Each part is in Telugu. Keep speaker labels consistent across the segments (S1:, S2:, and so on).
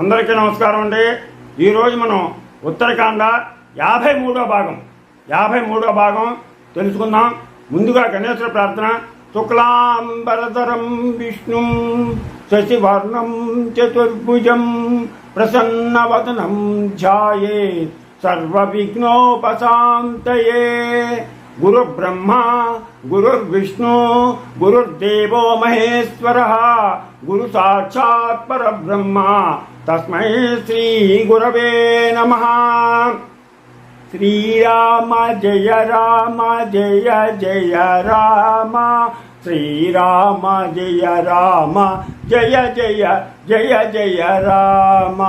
S1: అందరికీ నమస్కారం అండి ఈరోజు మనం ఉత్తరాఖండ యాభై మూడో భాగం యాభై మూడో భాగం తెలుసుకుందాం ముందుగా గణేశ్వర ప్రార్థన శుక్లాంబరధరం విష్ణు శశివర్ణం చతుర్భుజం ప్రసన్నవదనం ధ్యాయే విఘ్నోపశాంతయే గురు బ్రహ్మ గురుర్విష్ణు గురుర్దేవో మహేశ్వర గురు సాక్షాత్ పరబ్రహ్మ తస్మై శ్రీ గురవే నమ శ్రీరామ జయ రామ జయ జయ రామ శ్రీరామ జయ రామ జయ జయ జయ జయ రామ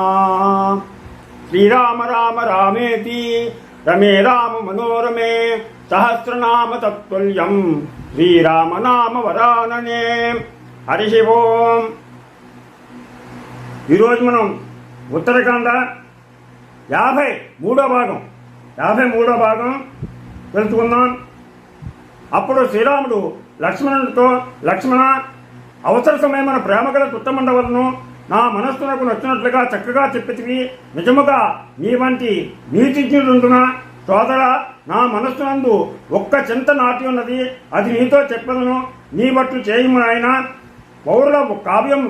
S1: శ్రీరామ రామ రామేతి రమే రామ మనోరమే సహస్రనామ తత్తుల్యం నామ వరాననే హరిశివోం ఓం ఈరోజు మనం ఉత్తరాఖండ యాభై మూడో భాగం యాభై మూడో భాగం తెలుసుకుందాం అప్పుడు శ్రీరాముడు లక్ష్మణుడితో లక్ష్మణ అవసర సమయమైన ప్రేమగల తుట్టమండవలను నా మనస్సునకు నచ్చినట్లుగా చక్కగా చెప్పితివి నిజముగా మీ వంటి నీతిజ్ఞుడుంటున్న సోదర నా నందు ఒక్క చింత నాటి ఉన్నది అది నీతో చెప్పదను నీ బట్లు చేయము నాయన పౌరుల కావ్యం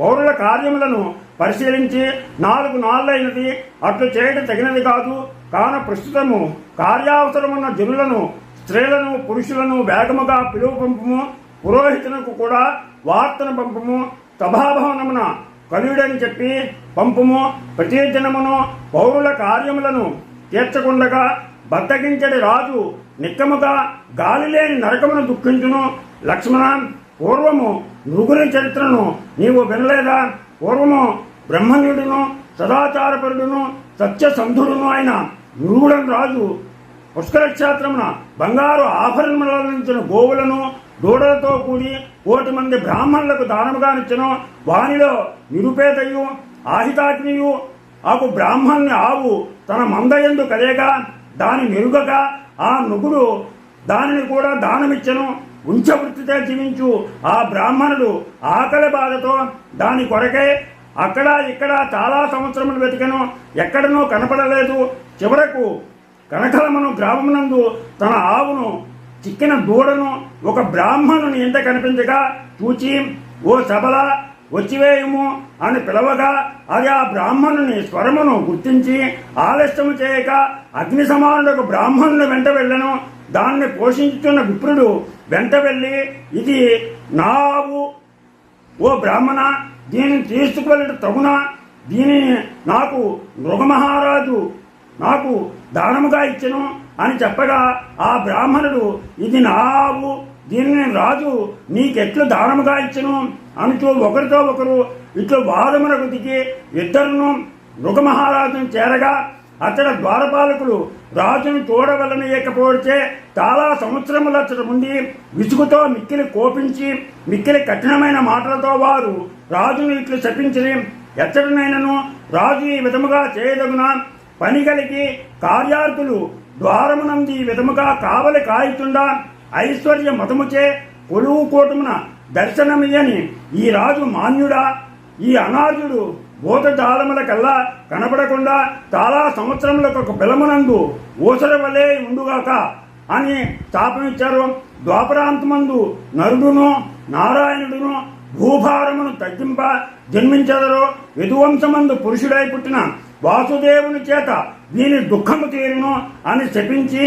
S1: పౌరుల కార్యములను పరిశీలించి నాలుగు నాళ్ళైనది అట్లు చేయడం తగినది కాదు కాన ప్రస్తుతము కార్యావసరమున్న జనులను స్త్రీలను పురుషులను వేగముగా పిలువ పంపము పురోహితులకు కూడా వార్తను పంపము సభాభవనమున కలుడని చెప్పి పంపము ప్రతి జనమును పౌరుల కార్యములను తీర్చకుండగా బద్దగించడి రాజు నిక్కముగా గాలిలేని నరకమును దుఃఖించును లక్ష్మణ పూర్వము నృగుని చరిత్రను నీవు వినలేదా పూర్వము బ్రహ్మనీయుడును సదాచారపరుడును సత్యసంధుడును అయిన నురుగుడన్ రాజు పుష్కరక్షేత్రమున బంగారు ఆభరణములరించిన గోవులను దూడలతో కూడి కోటి మంది బ్రాహ్మణులకు దానముగా నిచ్చను వానిలో నిరుపేదయు ఆహితాగ్నియు ఆకు బ్రాహ్మణ్ణి ఆవు తన మందయందు కలేగా దాని మెరుగక ఆ నుగుడు దానిని కూడా దానమిచ్చను ఉంచవృత్తితో జీవించు ఆ బ్రాహ్మణుడు ఆకలి బాధతో దాని కొరకే అక్కడ ఇక్కడ చాలా సంవత్సరములు వెతికను ఎక్కడనో కనపడలేదు చివరకు కనకలమను గ్రామమునందు తన ఆవును చిక్కిన దూడను ఒక బ్రాహ్మణుని ఎంత కనిపించగా చూచి ఓ సబల వచ్చివేయము అని పిలవగా అది ఆ బ్రాహ్మణుని స్వరమును గుర్తించి ఆలస్యము చేయక అగ్ని సమానులకు బ్రాహ్మణులు వెంట వెళ్ళను దాన్ని పోషించుతున్న విప్రుడు వెంట వెళ్ళి ఇది నావు ఓ బ్రాహ్మణ దీనిని తీసుకువెళ్ళట తగునా దీనిని నాకు మృగమహారాజు నాకు దానముగా ఇచ్చను అని చెప్పగా ఆ బ్రాహ్మణుడు ఇది నావు దీనిని రాజు నీకెట్లు దానముగా ఇచ్చను అంటూ ఒకరితో ఒకరు ఇట్లు వాదమున గుదికి ఇద్దరును మృగమహారాజును చేరగా అతడ ద్వారపాలకులు రాజును చూడవలనియకపోతే చాలా సంవత్సరముల ముందు విసుగుతో మిక్కిలి కోపించి మిక్కిలి కఠినమైన మాటలతో వారు రాజును ఇట్లు శపించి ఎత్తడినైనను రాజు ఈ విధముగా చేయదగున పని కలిగి కార్యార్థులు ద్వారమునంది ఈ విధముగా కావలి కాయుతుండ ఐశ్వర్య మతముచే కొలువు కోటమున దర్శనమియని ఈ రాజు మాన్యుడా ఈ అనాథుడు భూత తాళముల కల్లా కనపడకుండా చాలా సంవత్సరములకు ఒక పిలమునందు ఊసర వలే ఉండుగాక అని స్థాపనిచ్చారు ద్వాపరాంతమందు నరుడును నారాయణుడును భూభారమును తగ్గింప జన్మించదరో యదువంశమందు పురుషుడై పుట్టిన వాసుదేవుని చేత దీని దుఃఖము తీరును అని శపించి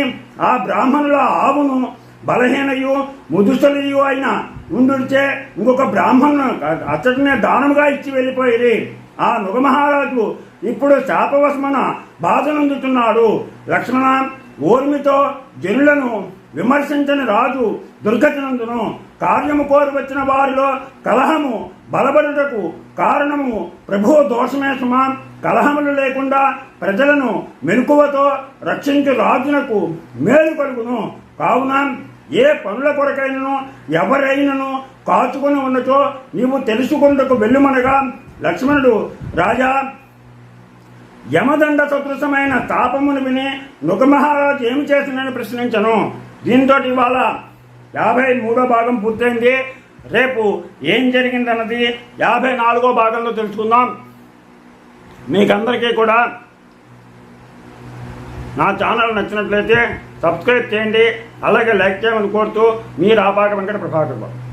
S1: ఆ బ్రాహ్మణుల ఆవును బలహీనయు ముదుసలియు అయిన ఉండుంటే ఇంకొక బ్రాహ్మణు అతడినే దానముగా ఇచ్చి వెళ్ళిపోయి ఆ మహారాజు ఇప్పుడు శాపవశమన బాధనందుతున్నాడు లక్ష్మణ ఓర్మితో జనులను విమర్శించని రాజు దుర్గతినందును కార్యము కోరి వచ్చిన వారిలో కలహము బలబడుటకు కారణము ప్రభు దోషమే సుమా కలహములు లేకుండా ప్రజలను మెలకువతో రక్షించు రాజునకు మేలు కలుగును కావున ఏ పనుల కొరకైనను ఎవరైనను కాచుకొని ఉన్నచో నీవు తెలుసుకుంటకు వెళ్ళుమనగా లక్ష్మణుడు రాజా యమదండ సదృశమైన తాపమును విని నృగమహారాజు ఏమి చేసిందని ప్రశ్నించను దీంతో ఇవాళ యాభై మూడో భాగం పూర్తయింది రేపు ఏం జరిగిందన్నది యాభై నాలుగో భాగంలో తెలుసుకుందాం మీకందరికీ కూడా నా ఛానల్ నచ్చినట్లయితే సబ్స్క్రైబ్ చేయండి అలాగే లైక్ చేయమని కోరుతూ మీరు ఆపాక వెంకట ప్రభాకర్ బాబు